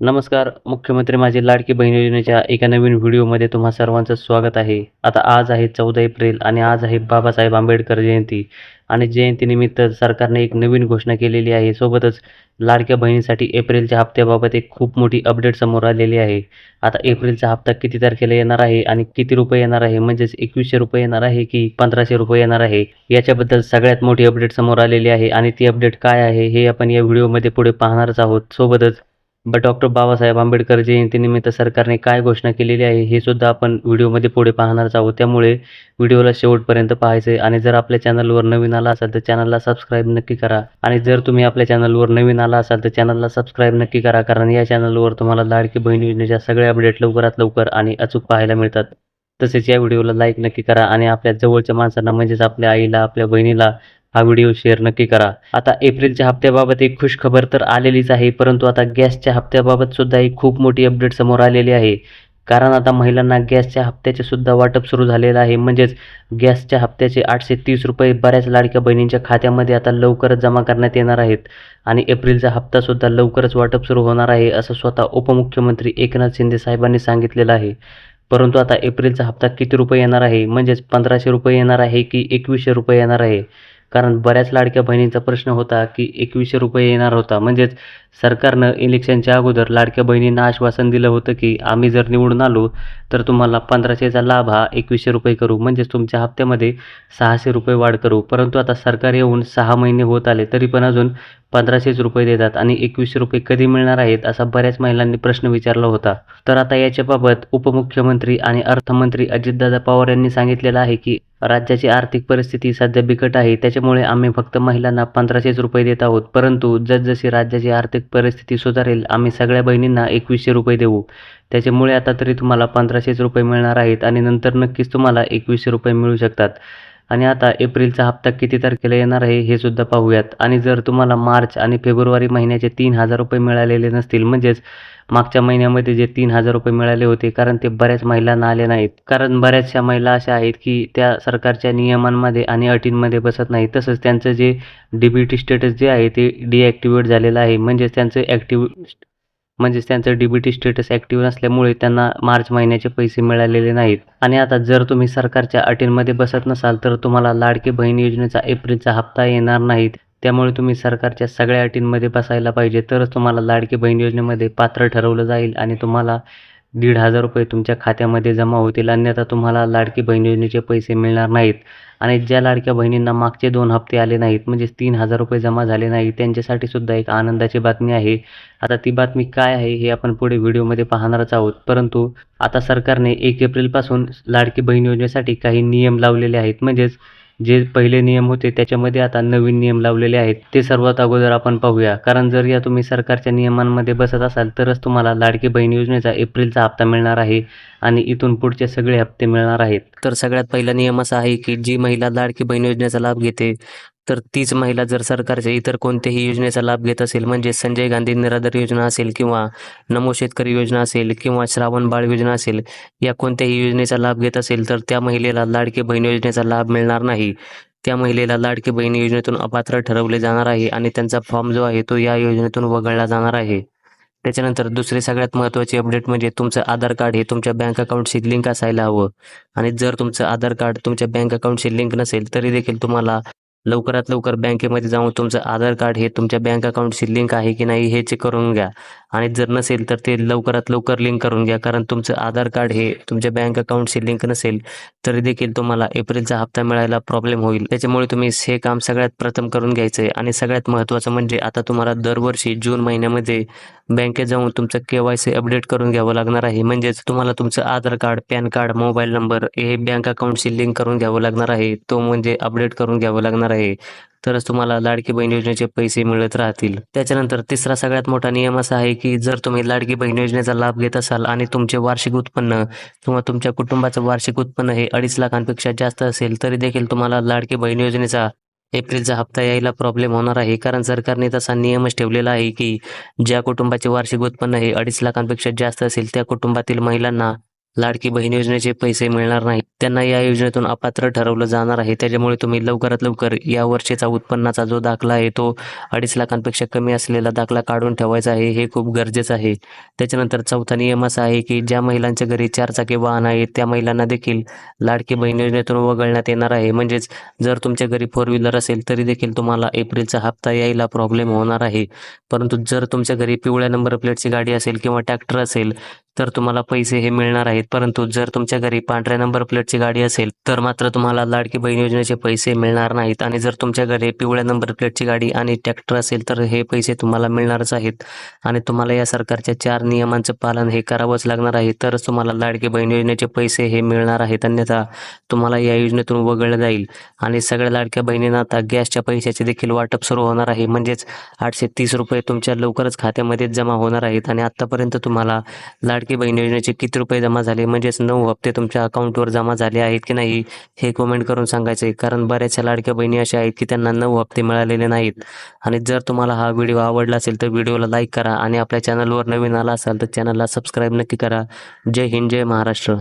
नमस्कार मुख्यमंत्री माझी लाडकी बहीण योजनेच्या एका नवीन व्हिडिओमध्ये तुम्हा सर्वांचं स्वागत आहे. आता आज आहे चौदा एप्रिल आणि आज आहे बाबासाहेब आंबेडकर जयंती. आणि जयंतीनिमित्त सरकारने एक नवीन घोषणा केलेली आहे. सोबतच लाडक्या बहिणीसाठी एप्रिलच्या हप्त्याबाबत एक खूप मोठी अपडेट समोर आलेली आहे. आता एप्रिलचा हप्ता किती तारखेला येणार आहे आणि किती रुपये येणार आहे? म्हणजेच एकवीसशे रुपये येणार आहे की पंधराशे रुपये येणार आहे? याच्याबद्दल सगळ्यात मोठी अपडेट समोर आलेली आहे. आणि ती अपडेट काय आहे हे आपण या व्हिडिओमध्ये पुढे पाहणारच आहोत. सोबतच ब डॉक्टर बाबासाहेब आंबेडकर जयंतीनिमित्त सरकारने काय घोषणा केलेली आहे हे सुद्धा आपण व्हिडिओमध्ये पुढे पाहणारच आहोत. त्यामुळे व्हिडिओला शेवटपर्यंत पाहायचे आणि जर आपल्या चॅनलवर नवीन आला असाल तर चॅनलला सबस्क्राईब नक्की करा. आणि जर तुम्ही आपल्या चॅनलवर नवीन आला असाल तर चॅनलला सबस्क्राईब नक्की करा. कारण या चॅनलवर तुम्हाला लाडकी बहीण योजनेच्या सगळ्या अपडेट लवकरात लवकर आणि अचूक पाहायला मिळतात. तसेच या व्हिडिओला लाईक नक्की करा. आणि आपल्या जवळच्या माणसांना म्हणजेच आपल्या आईला आपल्या बहिणीला हा व्हिडिओ शेअर नक्की करा. आता एप्रिलच्या हप्त्याबाबत एक खुश खबर तर आलेलीच आहे परंतु आता गॅसच्या हप्त्याबाबत सुद्धा एक खूप मोठी अपडेट समोर आलेली आहे. कारण आता महिलांना गॅसच्या हप्त्याचे सुद्धा वाटप सुरू झालेलं आहे. म्हणजेच गॅसच्या हप्त्याचे आठशे तीस रुपये बऱ्याच लाडक्या बहिणींच्या खात्यामध्ये आता लवकरच जमा करण्यात येणार आहेत. आणि एप्रिलचा हप्तासुद्धा लवकरच वाटप सुरू होणार आहे असं स्वतः उपमुख्यमंत्री एकनाथ शिंदे साहेबांनी सांगितलेलं आहे. परंतु आता एप्रिलचा हप्ता किती रुपये येणार आहे? म्हणजेच पंधराशे रुपये येणार आहे की एकवीसशे रुपये येणार आहे? कारण बऱ्याच लाडक्या बहिणींचा प्रश्न होता की एकवीसशे रुपये येणार होता. म्हणजेच सरकारनं इलेक्शनच्या अगोदर लाडक्या बहिणींना आश्वासन दिलं होतं की आम्ही जर निवडून आलो तर तुम्हाला पंधराशेचा लाभ हा एकवीसशे रुपये करू. म्हणजेच तुमच्या हप्त्यामध्ये सहाशे रुपये वाढ करू. परंतु आता सरकार येऊन सहा महिने होत आले तरी पण अजून पंधराशेच रुपये देतात आणि एकवीसशे रुपये कधी मिळणार आहेत असा बऱ्याच महिलांनी प्रश्न विचारला होता. तर आता याच्याबाबत उपमुख्यमंत्री आणि अर्थमंत्री अजितदादा पवार यांनी सांगितलेलं आहे की राज्याची आर्थिक परिस्थिती सध्या बिकट आहे त्याच्यामुळे आम्ही फक्त महिलांना पंधराशेच रुपये देत आहोत. परंतु जसजशी राज्याची आर्थिक परिस्थिती सुधारेल. आम्ही सगळ्या बहिणींना एकवीसशे रुपये देऊ. त्याच्यामुळे आता तरी तुम्हाला पंधराशेच रुपये मिळणार आहेत आणि नंतर नक्कीच तुम्हाला एकवीसशे रुपये मिळू शकतात. आणि आता एप्रिलचा हप्ता किती तारखेला येणार आहे हे सुद्धा पाहूयात. आणि जर तुम्हाला मार्च आणि फेब्रुवारी महिन्याचे तीन हजार रुपये मिळालेले नसतील म्हणजेच मागच्या महिन्यामध्ये जे तीन हजार रुपये मिळाले होते कारण ते बऱ्याच महिलांना आले नाहीत. कारण बऱ्याचशा महिला अशा आहेत की त्या सरकारच्या नियमांमध्ये आणि अटींमध्ये बसत नाही तसंच त्यांचं जे डी स्टेटस जे आहे ते डिॲक्टिवेट झालेलं आहे. म्हणजेच त्यांचं ॲक्टिव्ह म्हणजेच त्यांचं डीबीटी स्टेटस ॲक्टिव्ह नसल्यामुळे त्यांना मार्च महिन्याचे पैसे मिळालेले नाहीत. आणि आता जर तुम्ही सरकारच्या अटींमध्ये बसत नसाल तर तुम्हाला लाडकी बहीण योजनेचा एप्रिलचा हप्ता येणार नाहीत. त्यामुळे तुम्ही सरकारच्या सगळ्या अटींमध्ये बसायला पाहिजे तरच तुम्हाला लाडकी बहीण योजनेमध्ये पात्र ठरवलं जाईल आणि तुम्हाला दीड हजार रुपये तुमच्या खात्यामध्ये जमा होतील अन्यथा तुम्हाला लाडकी बहीण योजनेचे पैसे मिळणार नाहीत. आणि ज्या लाडक्या बहिणींना मागचे दोन हप्ते आले नाहीत म्हणजेच तीन हजार रुपये जमा झाले नाहीत त्यांच्यासाठी सुद्धा एक आनंदाची बातमी आहे. आता ती बातमी काय आहे हे आपण पुढे व्हिडिओमध्ये पाहणारच आहोत. परंतु आता सरकारने एक एप्रिलपासून लाडकी बहीण योजनेसाठी काही नियम लावलेले आहेत. म्हणजेच जे पहिले नियम होते त्याच्यामध्ये आता नवीन नियम लावलेले आहेत. ते सर्वात अगोदर आपण पाहूया. कारण जर या तुम्ही सरकारच्या नियमांमध्ये बसत असाल तरच तुम्हाला लाडकी बहीण योजनेचा एप्रिलचा हप्ता मिळणार आहे आणि इथून पुढचे सगळे हप्ते मिळणार आहेत. तर सगळ्यात पहिला नियम असा आहे की जी महिला लाडकी बहीण योजनेचा लाभ घेते तर तीच महिला जर सरकारच्या इतर कोणत्याही योजनेचा लाभ घेत असेल म्हणजे संजय गांधी निराधार योजना असेल किंवा नमो शेतकरी योजना असेल किंवा श्रावण बाळ योजना असेल या कोणत्याही योजनेचा लाभ घेत असेल तर त्या महिलेला लाडकी बहीण योजनेचा लाभ मिळणार नाही. त्या महिलेला लाडकी बहीण योजनेतून अपात्र ठरवले जाणार आहे आणि त्यांचा फॉर्म जो आहे तो या योजनेतून वगळला जाणार आहे. त्याच्यानंतर दुसरी सगळ्यात महत्त्वाची अपडेट म्हणजे तुमचं आधार कार्ड हे तुमच्या बँक अकाउंटशी लिंक असायला हवं. आणि जर तुमचं आधार कार्ड तुमच्या बँक अकाउंटशी लिंक नसेल तरी देखील तुम्हाला लवकरात लवकर बँकेमध्ये जाऊन तुमचं आधार कार्ड हे तुमच्या बँक अकाउंटशी लिंक आहे की नाही हे चेक करून घ्या. आणि जर नसेल तर ते लवकरात लवकर लिंक करून घ्या कारण तुमचं आधार कार्ड हे तुमच्या बँक अकाउंटशी लिंक नसेल तरी देखील तुम्हाला एप्रिलचा हप्ता मिळायला प्रॉब्लेम होईल. त्याच्यामुळे तुम्ही हे काम सगळ्यात प्रथम करून घ्यायचं आहे आणि सगळ्यात महत्त्वाचं म्हणजे आता तुम्हाला दरवर्षी जून महिन्यामध्ये बँकेत जाऊन तुमचं के वाय सी अपडेट करून घ्यावं लागणार आहे. म्हणजेच तुम्हाला तुमचं Aadhaar card PAN card mobile number हे बँक अकाउंटशी लिंक करून घ्यावं लागणार आहे. तो म्हणजे अपडेट करून घ्यावं लागणार आहे. तरच तुम्हाला लाडकी बहीण योजनेचे पैसे मिळत राहतील. त्याच्यानंतर तिसरा सगळ्यात मोठा नियम असा आहे की जर तुम्ही लाडकी बहीण योजनेचा लाभ घेत असाल आणि तुमचे वार्षिक उत्पन्न किंवा तुमच्या कुटुंबाचं वार्षिक उत्पन्न हे अडीच लाखांपेक्षा जास्त असेल तरी देखील तुम्हाला लाडकी बहीण योजनेचा एप्रिलचा हप्ता यायला प्रॉब्लेम होणार आहे. कारण सरकारने तसा नियमच ठेवलेला आहे की ज्या कुटुंबाचे वार्षिक उत्पन्न हे अडीच लाखांपेक्षा जास्त असेल त्या कुटुंबातील महिलांना लाडकी बहीण योजनेचे पैसे मिळणार नाहीत. त्यांना या योजनेतून अपात्र ठरवलं जाणार आहे. त्याच्यामुळे तुम्ही लवकरात लवकर या वर्षीचा उत्पन्नाचा जो दाखला आहे तो अडीच लाखांपेक्षा कमी असलेला दाखला काढून ठेवायचा आहे. हे खूप गरजेचं आहे. त्याच्यानंतर चौथा नियम असा आहे की ज्या महिलांच्या घरी चारचाकी वाहन आहे त्या महिलांना देखील लाडकी बहीण योजनेतून वगळण्यात येणार आहे. म्हणजेच जर तुमच्या घरी फोर व्हीलर असेल तरी देखील तुम्हाला एप्रिलचा हप्ता यायला प्रॉब्लेम होणार आहे. परंतु जर तुमच्या घरी पिवळ्या नंबर प्लेटची गाडी असेल किंवा ट्रॅक्टर असेल तर तुम्हाला पैसे हे मिळणार आहेत. परंतु जर तुमच्या घरी पांढऱ्या नंबर प्लेटची गाडी असेल तर मात्र तुम्हाला लाडकी बहीण योजनेचे पैसे मिळणार नाहीत. आणि जर तुमच्या घरी पिवळ्या नंबर प्लेटची गाडी आणि ट्रॅक्टर असेल तर हे पैसे तुम्हाला मिळणारच आहेत. आणि तुम्हाला या सरकारच्या चार नियमांचं पालन हे करावंच लागणार आहे. तरच तुम्हाला लाडकी बहीण योजनेचे पैसे हे मिळणार आहेत. अन्यथा तुम्हाला या योजनेतून वगळलं जाईल. आणि सगळ्या लाडक्या बहिणींना आता गॅसच्या पैशाचे देखील वाटप सुरू होणार आहे. म्हणजेच आठशे तीस रुपये तुमच्या लवकरच खात्यामध्ये जमा होणार आहेत. आणि आत्तापर्यंत तुम्हाला लाडकी बहीण योजनेचे किती रुपये जमा झाले? म्हणजेच नऊ हप्ते तुमच्या अकाउंटवर जमा झाले आहेत की नाही? हे कमेंट करून सांगायचं आहे कारण बऱ्याचशा लाडक्या बहिणी अशा आहेत की त्यांना नऊ हप्ते मिळालेले नाहीत. आणि जर तुम्हाला हा व्हिडिओ आवडला असेल तर व्हिडिओला लाईक करा. आणि आपल्या चॅनलवर नवीन आला असाल तर चॅनलला सबस्क्राईब नक्की करा. जय हिंद जय महाराष्ट्र.